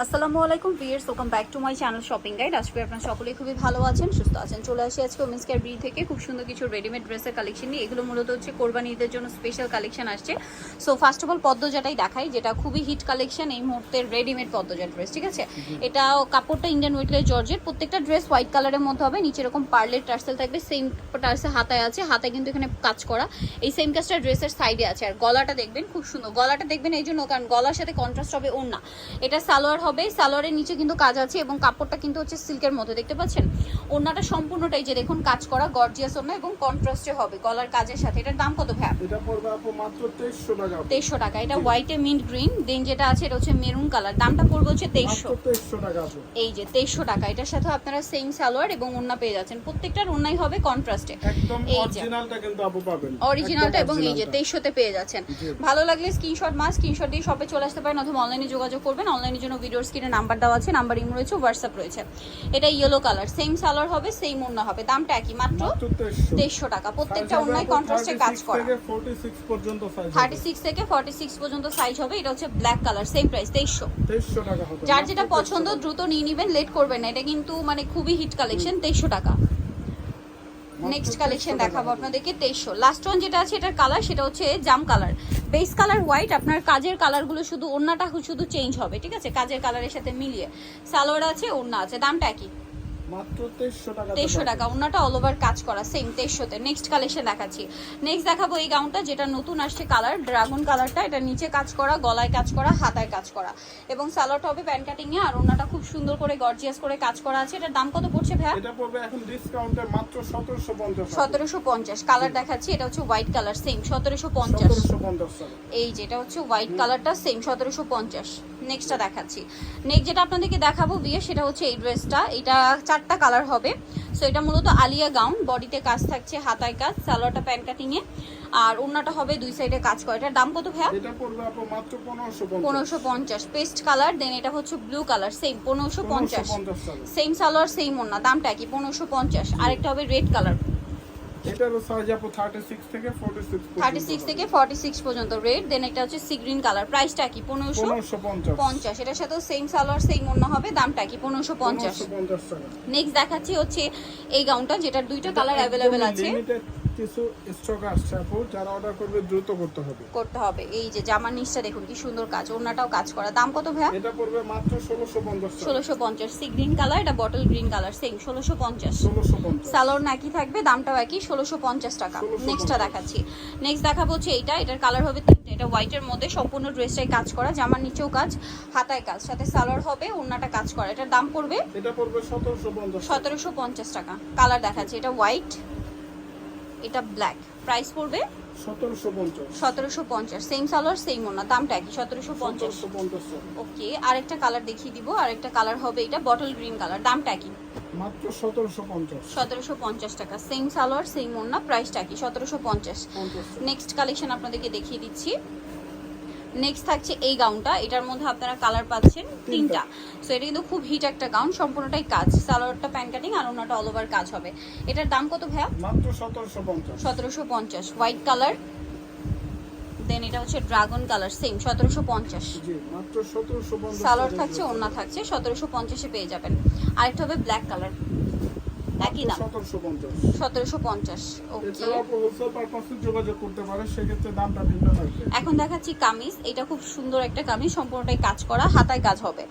আসসালামু আলাইকুম viewers welcome back to my channel shopping guide আজকে আপনারা সকলেই খুবই ভালো আছেন সুস্থ আছেন। চলে আসি আজকে ওমেন্স কেয়ার বি থেকে। খুব সুন্দর কিছু রেডিমেড ড্রেসের কালেকশন নিয়ে। এগুলো মূলত হচ্ছে কোরবানি ঈদের জন্য স্পেশাল কালেকশন আসছে। সো ফার্স্ট অফ অল পদ্মজাটাই দেখাই যেটা খুবই হিট কালেকশন এই মুহূর্তের রেডিমেড পদ্মজা ড্রেস ঠিক আছে? এটা কাপড়টা ইন্ডিয়ান ওয়েটলের জর্জের প্রত্যেকটা ড্রেস হোয়াইট কালারের মধ্যে হবে। নিচে এরকম পার্লের টার্সেল থাকবে। সেম টার্সেল হাতায় আছে। হাতায় কিন্তু এখানে কাজ করা। এই সেম কাজটা ড্রেসের সাইডে আছে। আর গলাটা দেখবেন খুব সুন্দর। গলাটা দেখবেন এই জন্য কারণ গলার সাথে কন্ট্রাস্ট হবে ওড়না। এটা সালোয়ার হবে সালোয়ারের নিচে কিন্তু কাজ আছে এবং কাপড়টা কিন্তু হচ্ছে সিল্কের মধ্যে দেখতে পাচ্ছেন? ওড়নাটা সম্পূর্ণটাই যে দেখুন কাজ করা গর্জিয়াস ওড়না এবং কন্ট্রাস্টে হবে গলার কাজের সাথে। এটার দাম কত ভ্যাপ এটা পড়বে আপু মাত্র তেইশশো টাকা। আপু। তেইশশো টাকা। এটা হোয়াইটে মিন্ট গ্রিন দেন যেটা আছে এটা হচ্ছে মেরুন কালার দামটা পড়বে হচ্ছে তেইশশো। মাত্র তেইশশো টাকা আপু। এই যে তেইশশো টাকা। এটার সাথে আপনারা সেম সালোয়ার এবং ওড়না পেয়ে যাচ্ছেন। প্রত্যেকটার ওনাই হবে কন্ট্রাস্টে একদম এই যে। অরিজিনালটা কিন্তু আপু পাবেন। অরিজিনালটা এবং এই যে originalটা। তেইশশোতে পেয়ে যাচ্ছেন। ভালো লাগলে স্ক্রিনশট মাস স্ক্রিনশট দিয়ে শপে চলে আসতে পারেন অথবা অনলাইনে যোগাযোগ করবেন। অনলাইনের জন্য ভিডিওর স্ক্রিনে নাম্বার দেওয়া আছে নাম্বার ইম রয়েছে হোয়াটসঅ্যাপ রয়েছে। এটা ইয়েলো কালার সেম সালোয়ার হবে সেম ওড়না হবে। দামটা একই মাত্র তেইশশো টাকা। প্রত্যেকটা আপু কন্ট্রাস্টে কাজ করা। থেকে 46 পর্যন্ত size হবে। থার্টি সিক্স থেকে ফর্টি সিক্স পর্যন্ত সাইজ হবে। এটা হচ্ছে ব্ল্যাক কালার সেম প্রাইস তেইশশো 2300 টাকা যার যেটা পছন্দ দ্রুত নিয়ে নিবেন লেট করবেন না। এটা কিন্তু মানে খুবই হিট কালেকশন তেইশশো টাকা। নেক্সট কালেকশন দেখাবো আপনাদেরকে তেইশশো লাস্ট ওয়ান যেটা আছে এটার কালার সেটা হচ্ছে জাম কালার বেস কালার হোয়াইট আপনার কাজের কালারগুলো শুধু ওড়নাটা শুধু চেঞ্জ হবে, ঠিক আছে? কাজের কালারের সাথে মিলিয়ে। সালোয়ার আছে, ওড়না আছে, দামটা একই। মাত্র 2300 টাকা তেইশশো টাকা ওড়নাটা অল ওভার কাজ করা সেম তেইশশোতে নেক্সট কালেকশন দেখাচ্ছি। নেক্সট দেখাবো এই গাউনটা যেটা নতুন আসছে কালার ড্রাগন কালারটা এটা নিচে কাজ করা গলায় কাজ করা হাতায় কাজ করা। এবং সালোয়ারটা হবে প্যান্ট কাটিং এ আর খুব সুন্দর করে গর্জিয়াস করে কাজ করা আছে। এটার দাম কত পড়ছে ভাইয়া? এটা পড়বে এখন ডিসকাউন্টে মাত্র 1750 টাকা। সতেরোশো পঞ্চাশ কালার দেখাচ্ছি এটা হচ্ছে হোয়াইট কালার সেম সতেরোশো পঞ্চাশ। 1750 এই যেটা হচ্ছে হোয়াইট কালারটা সেম সতেরোশো পঞ্চাশ। নেক্সটটা দেখাচ্ছি। নেক্সট যেটা আপনাদেরকে দেখাবো বিয়ে সেটা হচ্ছে এই ড্রেসটা এটা চারটা কালার হবে। সো এটা মূলত আলিয়া গাউন বডিতে কাজ থাকছে হাতায় কাজ সালোয়ারটা প্যান্ট কাটিংয়ে আর ওনাটা হবে দুই সাইডে কাজ করে। এটার দাম কত ভাইয়া? এটা পড়বে আপু মাত্র 1550 পনেরোশো পঞ্চাশ। পেস্ট কালার দেন এটা হচ্ছে ব্লু কালার সেম পনেরোশো পঞ্চাশ। 1550 সেম সালোয়ার সেম ওড়না দামটা কি পনেরোশো পঞ্চাশ। আরেকটা হবে রেড কালার এটারও সাইজ আপু 36 থেকে 46 থার্টি সিক্স থেকে ফর্টি সিক্স পর্যন্ত রেড দেন এটা হচ্ছে সি গ্রিন কালার প্রাইসটা কি? পনেরোশো 1550 পঞ্চাশ। এটার সাথেও সেম সালোয়ার সেম অন্য হবে দামটা কি? পনেরোশো পঞ্চাশ। 1550 টাকা। নেক্সট দেখাচ্ছি হচ্ছে এই গাউনটা যেটার দুইটা কালার অ্যাভেলেবেল আছে। কিছু স্টক আসছে আপু যারা অর্ডার করবে দ্রুত করতে হবে। করতে হবে। এই যে জামার নিচটা দেখুন কি সুন্দর কাজ ওড়নাটাও কাজ করা। দাম কত ভাইয়া? এটা পড়বে মাত্র 1650 টাকা। ষোলোশো পঞ্চাশ। সি গ্রিন কালার এটা বটল গ্রিন কালার সেম ষোলোশো পঞ্চাশ। 1650 সালোয়ার নাকি থাকবে দামটাও একই ষোলোশো পঞ্চাশ টাকা। নেক্সটটা দেখাচ্ছি। নেক্সট দেখাবো হচ্ছে এইটা এটার কালার হবে তিনটে এটা হোয়াইটের মধ্যে সম্পূর্ণ ড্রেসটাই কাজ করা জামার নিচেও কাজ হাতায় কাজ সাথে সালোয়ার হবে ওড়নাটা কাজ করা। এটার দাম পড়বে এটা পড়বে 1750 সতেরোশো পঞ্চাশ টাকা। কালার দেখাচ্ছে এটা হোয়াইট এটা ব্ল্যাক প্রাইস পড়বে? 1750 সতেরোশো পঞ্চাশ। সেম সালোয়ার সেম ওনা দামটা একই সতেরোশো পঞ্চাশ। 1750 টাকা। ওকে আরেকটা কালার দেখিয়ে দিব। আরেকটা কালার হবে এটা বটল গ্রিন কালার দামটা একই। মাত্র 1750 সতেরোশো পঞ্চাশ টাকা। সেম সালোয়ার সেম ওনা প্রাইসটা একই সতেরোশো পঞ্চাশ। 50 নেক্সট কালেকশন আপনাদেরকে দেখিয়ে দিচ্ছি। নেক্সট থাকছে এই গাউনটা এটার মধ্যে আপনারা কালার পাচ্ছেন তিনটা। সো এটা কিন্তু খুব হিট একটা গাউন সম্পূর্ণটাই কাজ। সালোয়ারটা প্যান্ট কাটিং আর ওনাটা অল ওভার কাজ হবে। এটার দাম কত ভাইয়া? মাত্র 1750 সতেরোশো পঞ্চাশ। হোয়াইট কালার দেন এটা হচ্ছে ড্রাগন কালার সেম সতেরোশো পঞ্চাশ। জি মাত্র 1750 সালোয়ার থাকছে ওড়না থাকছে সতেরোশো পঞ্চাশে পেয়ে যাবেন। আরেকটা হবে ব্ল্যাক কালার একই দাম। 1750 সতেরোশো পঞ্চাশ ওকে। হোলসেল পারপাসে যোগাযোগ করতে পারে সেক্ষেত্রে দামটা ভিন্ন থাকবে। এখন দেখাচ্ছি কামিজ। এটা খুব সুন্দর একটা কামিজ সম্পূর্ণটাই কাজ করা হাতায় কাজ হবে।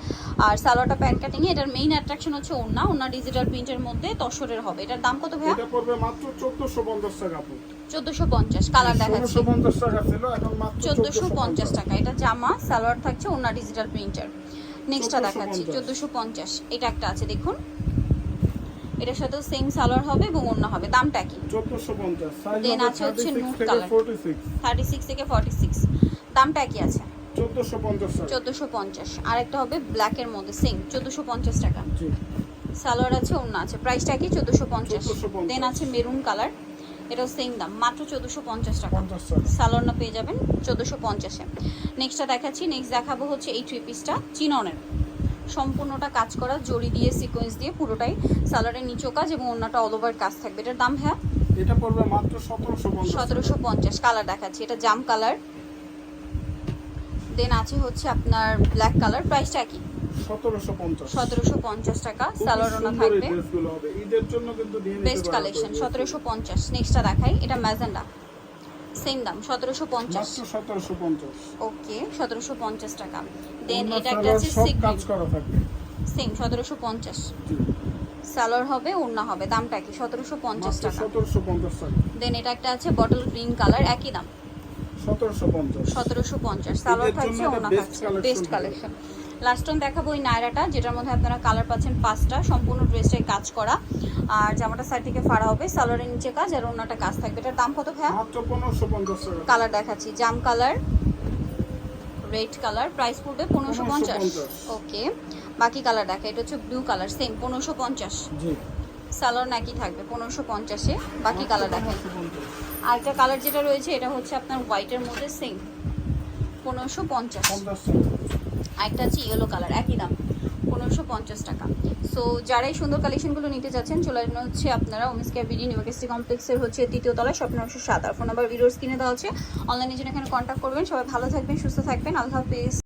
আর সালোয়ারটা প্যান্ট কাটিং এটার মেইন অ্যাট্রাকশন হচ্ছে ওড়না। ওড়না ডিজিটাল প্রিন্টের মধ্যে তসরের হবে। এটার দাম কত ভাইয়া? এটা পড়বে মাত্র 1450 টাকা আপু। চোদ্দোশো পঞ্চাশ কালার দেখাচ্ছি। 1650 টাকা ছিল এখন মাত্র চোদ্দোশো পঞ্চাশ 1450 টাকা। এটা জামা সালোয়ার থাকছে ওড়না ডিজিটাল প্রিন্টার নেক্সটটা দেখাচ্ছি 1450 চোদ্দোশো পঞ্চাশ। এটা একটা আছে দেখুন। এটার সাথেও সেম সালোয়ার হবে এবং অন্য হবে। দামটা কি? 1450 সাইজ Then হবে আছে হচ্ছে 36 nude থেকে color। 46 থার্টি সিক্স থেকে ফর্টি সিক্স দামটা কি আছে? 1450 টাকা চোদ্দোশো পঞ্চাশ। আরেকটা হবে ব্ল্যাকের মধ্যে সেম চোদ্দোশো পঞ্চাশ টাকা। জি। সালোয়ার আছে অন্য আছে। প্রাইসটা কি? চোদ্দোশো পঞ্চাশ। 1450 দেন আছে মেরুন কালার এটাও সেম দাম মাত্র চোদ্দোশো পঞ্চাশ টাকা। 50 টাকা সালোয়ার না পেয়ে যাবেন চোদ্দোশো পঞ্চাশে। নেক্সটটা দেখাচ্ছি। নেক্সট দেখাবো হচ্ছে এই থ্রি পিসটা চিননের সম্পূর্ণটা কাজ করা জড়ি দিয়ে সিকোয়েন্স দিয়ে পুরোটাই সালোয়ারের নিচেও কাজ এবং অন্যটা অল ওভার কাজ থাকবে। এটার দাম হ্যাঁ এটা পড়বে মাত্র 1750 সতেরোশো পঞ্চাশ কালার দেখাচ্ছি। এটা জাম কালার দেন আছে হচ্ছে আপনার ব্ল্যাক কালার প্রাইসটা কি? সতেরোশো পঞ্চাশ। টাকা। সালোয়ার ওনা থাকবে। ঈদের জন্য কিন্তু বেস্ট কালেকশন আপনারা। সতেরোশো পঞ্চাশ। নেক্সটটা দেখাই। এটা ম্যাজেন্ডা সেম দাম সতেরোশো পঞ্চাশ। মাত্র সতেরোশো পঞ্চাশ। ওকে সতেরোশো পঞ্চাশ টাকা। দেন এটা একটা আছে কাজ করা থাকবে সেম সতেরোশো পঞ্চাশ। জি। সালোয়ার হবে ওড়না হবে দামটা কি? সতেরোশো পঞ্চাশ মাত্র টাকা। সতেরোশো পঞ্চাশ টাকা। দেন এটা একটা আছে বটল গ্রিন কালার একই দাম। সতেরোশো পঞ্চাশ। সতেরোশো পঞ্চাশ। সালোয়ার ঈদের থাকছে best থাকছে। বেস্ট কালেকশন লাস্ট টাইম দেখাবো ওই নায়রাটা যেটার মধ্যে আপনারা কালার পাচ্ছেন পাঁচটা। সম্পূর্ণ ড্রেসটাই কাজ করা। আর জামাটা সাইড থেকে ফাড়া হবে সালোয়ারের নিচে কাজ আর ওনাটা কাজ থাকবে। এটার দাম কত ভাইয়া? কালার দেখাচ্ছি জাম কালার রেড কালার প্রাইস পড়বে পনেরোশো পঞ্চাশ। 1550 ওকে বাকি কালার দেখা এটা হচ্ছে ব্লু কালার সেম পনেরোশো পঞ্চাশ। সালোয়ার নাকি থাকবে পনেরোশো পঞ্চাশে বাকি কালার দেখাই আর একটা কালার যেটা রয়েছে এটা হচ্ছে আপনার হোয়াইটের মধ্যে সেম পনেরোশো পঞ্চাশ। টাকা হচ্ছে ইয়েলো কালার একই দাম, পনেরোশো পঞ্চাশ টাকা। সো যারা এই সুন্দর কালেকশনগুলো নিতে যাচ্ছেন, চলে আসবেন হচ্ছে আপনারা ওমিস ক্যাবিডি ইউনিভার্সিটি কমপ্লেক্সের হচ্ছে তৃতীয় তলায়, স্বপ্ন একশো সাত। আর ফোন নাম্বার ভিডিওর স্ক্রিনে দেওয়া হচ্ছে অনলাইনে জন্য এখানে কন্ট্যাক্ট করবেন। সবাই ভালো থাকবেন, সুস্থ থাকবেন। আল্লাহ হাফিজ।